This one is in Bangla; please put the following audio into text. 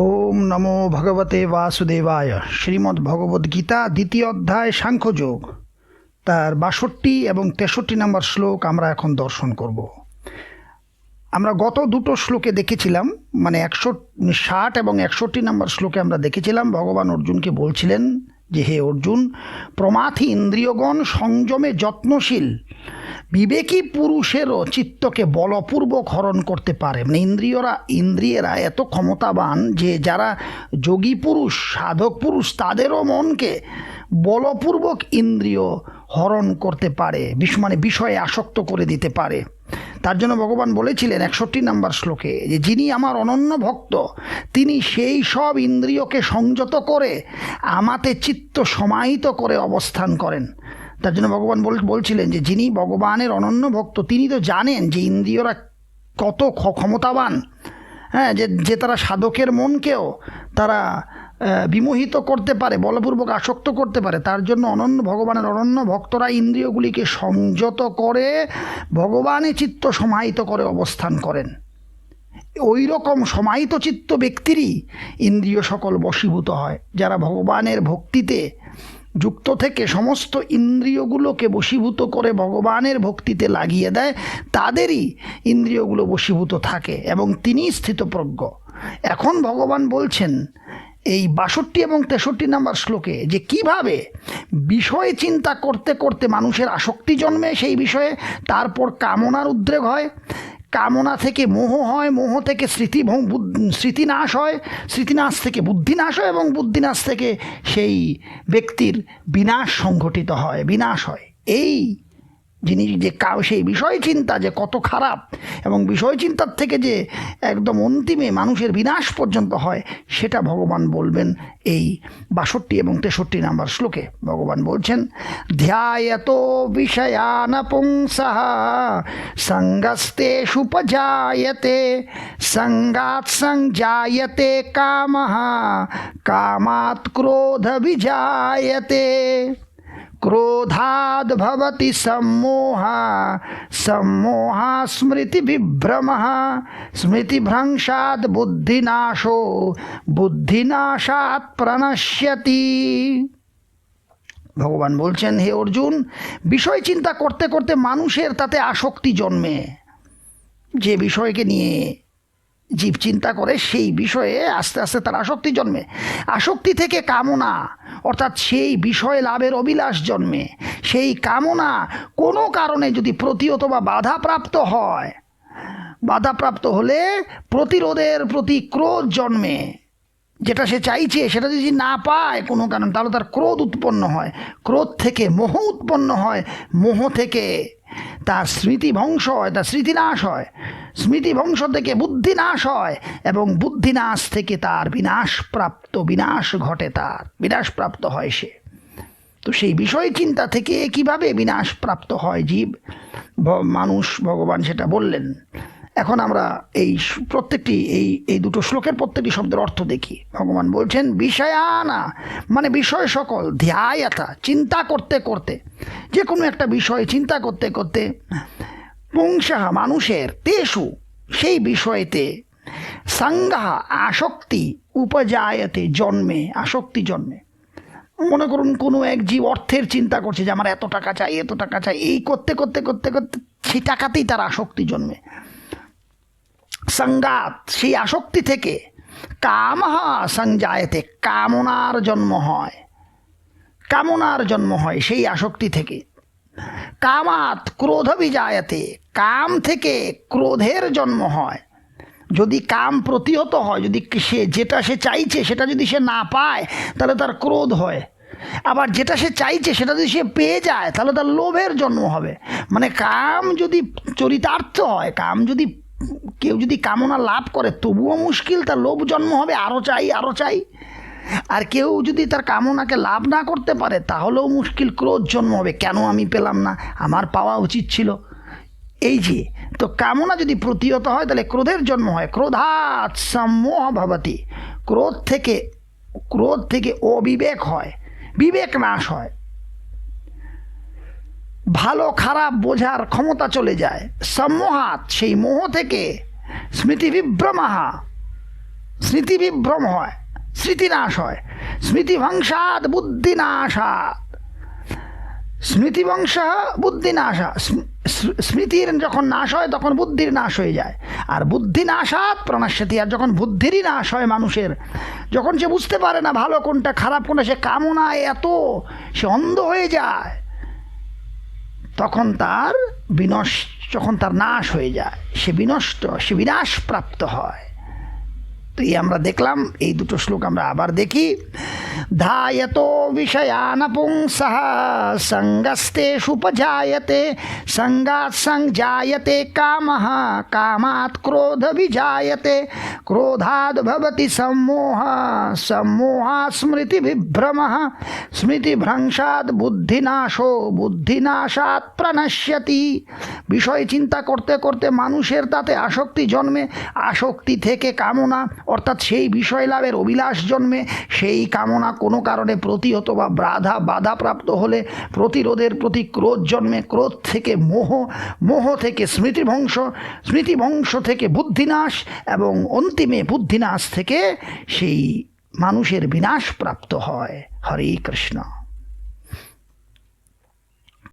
ওম নমো ভগবতে বাসুদেবায়। শ্রীমদ্ ভগবদ্ গীতা দ্বিতীয় অধ্যায়, সাংখ্যযোগ। তার বাষট্টি এবং তেষট্টি নম্বর শ্লোক আমরা এখন দর্শন করব। আমরা গত দুটো শ্লোকে দেখেছিলাম মানে একশো ষাট এবং একষট্টি নম্বর শ্লোকে আমরা দেখেছিলাম, ভগবান অর্জুনকে বলছিলেন যে, হে অর্জুন, প্রমাথি ইন্দ্রিয়গণ সংযমে যত্নশীল। বিবেকী পুরুষেরও চিত্তকে বলপূর্বক হরণ করতে পারে। মানে ইন্দ্রিয়রা, ইন্দ্রিয়েরা এত ক্ষমতাবান যে যারা যোগী পুরুষ, সাধক পুরুষ, তাদেরও মনকে বলপূর্বক ইন্দ্রিয় হরণ করতে পারে মানে বিষয়ে আসক্ত করে দিতে পারে। তার জন্য ভগবান বলেছিলেন একষট্টি নাম্বার শ্লোকে যে, যিনি আমার অনন্য ভক্ত, তিনি সেই সব ইন্দ্রিয়কে সংযত করে আমাতে চিত্ত সমাহিত করে অবস্থান করেন। তার জন্য ভগবান বলছিলেন যে যিনি ভগবানের অনন্য ভক্ত, তিনি তো জানেন যে ইন্দ্রিয়রা কত ক্ষমতাবান। হ্যাঁ যে যে তারা সাধকের মনকেও তারা বিমোহিত করতে পারে, বলপূর্বক আসক্ত করতে পারে, তার জন্য অনন্য, ভগবানের অনন্য ভক্তরা ইন্দ্রিয়গুলিকে সংযত করে ভগবানে চিত্ত সমাহিত করে অবস্থান করেন। ওই রকম সমাহিত চিত্ত ব্যক্তিরই ইন্দ্রিয় সকল বশীভূত হয়, যারা ভগবানের ভক্তিতে যুক্ত থেকে সমস্ত ইন্দ্রিয়গুলোকে বশীভূত করে ভগবানের ভক্তিতে লাগিয়ে দেয়, তাদেরই ইন্দ্রিয়গুলো বশীভূত থাকে এবং তিনি স্থিতপ্রজ্ঞ। এখন ভগবান বলছেন, এই বাষট্টি এবং তেষট্টি নাম্বার শ্লোকে যে কীভাবে বিষয় চিন্তা করতে করতে মানুষের আসক্তি জন্মে সেই বিষয়ে, তারপর কামনার উদ্রেক হয় কামনা থেকে মোহ হয়, মোহ থেকে স্মৃতি স্মৃতিনাশ হয়, স্মৃতিনাশ থেকে বুদ্ধিনাশ হয় এবং বুদ্ধিনাশ থেকে সেই ব্যক্তির বিনাশ সংঘটিত হয়, বিনাশ হয়। এই জিনিস যে কাউ সেই বিষয় চিন্তা যে কত খারাপ এবং বিষয় চিন্তার থেকে যে একদম অন্তিমে মানুষের বিনাশ পর্যন্ত হয়, সেটা ভগবান বলবেন এই বাষট্টি এবং তেষট্টি নাম্বার শ্লোকে। ভগবান বলছেন, ধ্যায়ত বিষয়ান পুংসঃ সঙ্গস্তে সুপজায়তে সঙ্গাৎ সংজায়তে কামঃ কামাৎ ক্রোধ বিজায়তে। क्रोधाद् भवति सम्मोहा सम्मोहा स्मृतिविभ्रमः स्मृतिभ्रंशात् बुद्धिनाशो बुद्धिनाशात् प्रणश्यति ভগবান বলছেন হে অর্জুন বিষয় চিন্তা করতে করতে মানুষের তাতে আসক্তি জন্মে যে বিষয়কে নিয়ে জীব চিন্তা করে সেই বিষয়ে আস্তে আস্তে তার আসক্তি জন্মে আসক্তি থেকে কামনা অর্থাৎ সেই বিষয় লাভের অভিলাষ জন্মে, সেই কামনা কোনো কারণে যদি প্রতিহত বা বাধাপ্রাপ্ত হয়, বাধাপ্রাপ্ত হলে প্রতিরোধের প্রতি ক্রোধ জন্মে। যেটা সে চাইছে, সেটা যদি না পায় কোনো কারণ, তাহলে তার ক্রোধ উৎপন্ন হয়। ক্রোধ থেকে মোহ উৎপন্ন হয়। মোহ থেকে তার স্মৃতি ভংস হয়, তার স্মৃতিনাশ হয়। স্মৃতি ভংস থেকে বুদ্ধিনাশ হয় এবং বুদ্ধিনাশ থেকে তার বিনাশপ্রাপ্ত বিনাশ ঘটে তার। বিনাশপ্রাপ্ত হয় সে। তো সেই বিষয় চিন্তা থেকে কীভাবে বিনাশপ্রাপ্ত হয় জীব? মানুষ ভগবান সেটা বললেন। এখন আমরা এই প্রত্যেকটি, এই এই দুটো শ্লোকের প্রত্যেকটি শব্দের অর্থ দেখি। ভগবান বলছেন, বিষয়ানা মানে বিষয় সকল ধ্যায়াথা চিন্তা করতে করতে। যে কোনো একটা বিষয় চিন্তা করতে করতে, পুংসাহা মানুষের তেষু, সেই বিষয়েতে সাঙ্গাহা আসক্তি উপজায়তে জন্মে, আসক্তি জন্মে। মনে করুন, কোনো এক জীব অর্থের চিন্তা করছে যে, আমার এত টাকা চাই, এত টাকা চাই এই করতে করতে করতে করতে, সেই টাকাতেই তার আসক্তি জন্মে। সঙ্গাত সেই আসক্তি থেকে কামহা সংজায়তে কামনার জন্ম হয়। কামনার জন্ম হয় সেই আসক্তি থেকে। কামাত ক্রোধ বিজায়তে কাম থেকে ক্রোধের জন্ম হয়। যদি কাম প্রতিহত হয়, যদি সে যেটা সে চাইছে সেটা যদি সে না পায়, তাহলে তার ক্রোধ হয়। আবার যেটা সে চাইছে সেটা যদি সে পেয়ে যায়, তাহলে তার লোভের জন্ম হবে। মানে কাম যদি চরিতার্থ হয়, কাম যদি কেউ যদি কামনা লাভ করে, তবুও মুশকিল, তার লোভ জন্ম হবে আরও চাই আরও চাই। আর কেউ যদি তার কামনাকে লাভ না করতে পারে, তাহলেও মুশকিল ক্রোধ জন্ম হবে। কেন আমি পেলাম না? আমার পাওয়া উচিত ছিল। এই যে, তো কামনা যদি প্রতিহত হয়, তাহলে ক্রোধের জন্ম হয়। ক্রোধাৎ সম্মোহ ভবতি। ক্রোধ থেকে ক্রোধ থেকে অবিবেক হয়। বিবেক নাশ হয়। ভালো খারাপ বোঝার ক্ষমতা চলে যায়। সম্মোহাত সেই মোহ থেকে স্মৃতি বিভ্রমাহা স্মৃতিবিভ্রম হয়, স্মৃতিনাশ হয়। স্মৃতিভংসাদ বুদ্ধিনাশাত স্মৃতিবংশ বুদ্ধিনাশ। স্মৃতির যখন নাশ হয়, তখন বুদ্ধির নাশ হয়ে যায়। আর বুদ্ধি নাশাত প্রণাশ্যতি, আর যখন বুদ্ধিরই নাশ হয় মানুষের, যখন সে বুঝতে পারে না ভালো কোনটা খারাপ, কোনটা সে কামনায় এত, সে অন্ধ হয়ে যায়, তখন তার বিনশ যখন তার নাশ হয়ে যায় সে বিনষ্ট সে বিনাশপ্রাপ্ত হয়। এই আমরা দেখলাম, এই দুটো শ্লোক আমরা আবার দেখি। ধায়ত বিষয়ান পুংসহ সঙ্গস্তেষুপজায়তে সঙ্গাৎ সংজায়তে কামः কামাৎ ক্রোধ বিজায়তে, ক্রোধাদ ভবতি সম্মোহ সম্মোহাৎ স্মৃতি বিভ্রমः স্মৃতিভ্রংশাৎ বুদ্ধিনাশো, বুদ্ধিনাশাৎ প্রণশ্যতি। বিষয় চিন্তা করতে করতে মানুষের তাতে আসক্তি জন্মে, আসক্তি থেকে কামনা অর্থাৎ সেই বিষয় লাভের অভিলাষ জন্মে সেই কামনা কোনো কারণে প্রতিহত বা বাধা, বাধাপ্রাপ্ত হলে প্রতিরোধের প্রতি ক্রোধ জন্মে। ক্রোধ থেকে মোহ মোহ থেকে স্মৃতিভংশ স্মৃতিভংশ থেকে বুদ্ধিনাশ এবং অন্তিমে বুদ্ধিনাশ থেকে সেই মানুষের বিনাশ প্রাপ্ত হয়। হরে কৃষ্ণ।